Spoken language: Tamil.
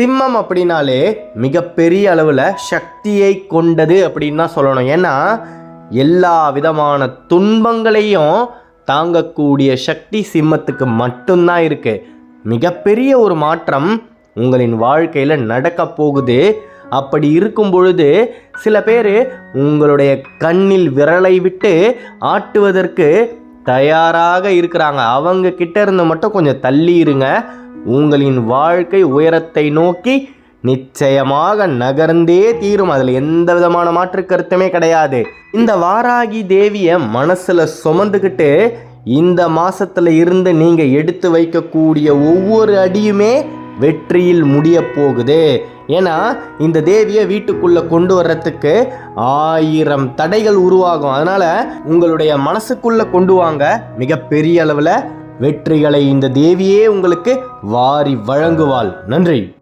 சிம்மம் அப்படின்னாலே மிகப்பெரிய அளவில் சக்தியை கொண்டது அப்படின்னு தான் சொல்லணும். ஏன்னா எல்லா விதமான துன்பங்களையும் தாங்கக்கூடிய சக்தி சிம்மத்துக்கு மட்டும்தான் இருக்கு. மிகப்பெரிய ஒரு மாற்றம் உங்களின் வாழ்க்கையில் நடக்க போகுது. அப்படி இருக்கும் பொழுது சில பேர் உங்களுடைய கண்ணில் விரலை விட்டு ஆட்டுவதற்கு தயாராக இருக்கிறாங்க. அவங்க கிட்ட இருந்து மட்டும் கொஞ்சம் தள்ளி இருங்க உங்களின் வாழ்க்கை உயரத்தை நோக்கி நிச்சயமாக நகர்ந்தே தீரும். அதில் எந்த விதமான மாற்று கருத்துமே கிடையாது. இந்த வாராகி தேவியை மனசில் சுமந்துக்கிட்டு இந்த மாசத்துல இருந்து நீங்க எடுத்து வைக்கக்கூடிய ஒவ்வொரு அடியுமே வெற்றியில் முடிய போகுது. ஏன்னா இந்த தேவியை வீட்டுக்குள்ளே கொண்டு வர்றதுக்கு ஆயிரம் தடைகள் உருவாகும். அதனால் உங்களுடைய மனசுக்குள்ளே கொண்டு வாங்க மிகப்பெரிய அளவில் வெற்றிகளை இந்த தேவியே உங்களுக்கு வாரி வழங்குவாள். நன்றி.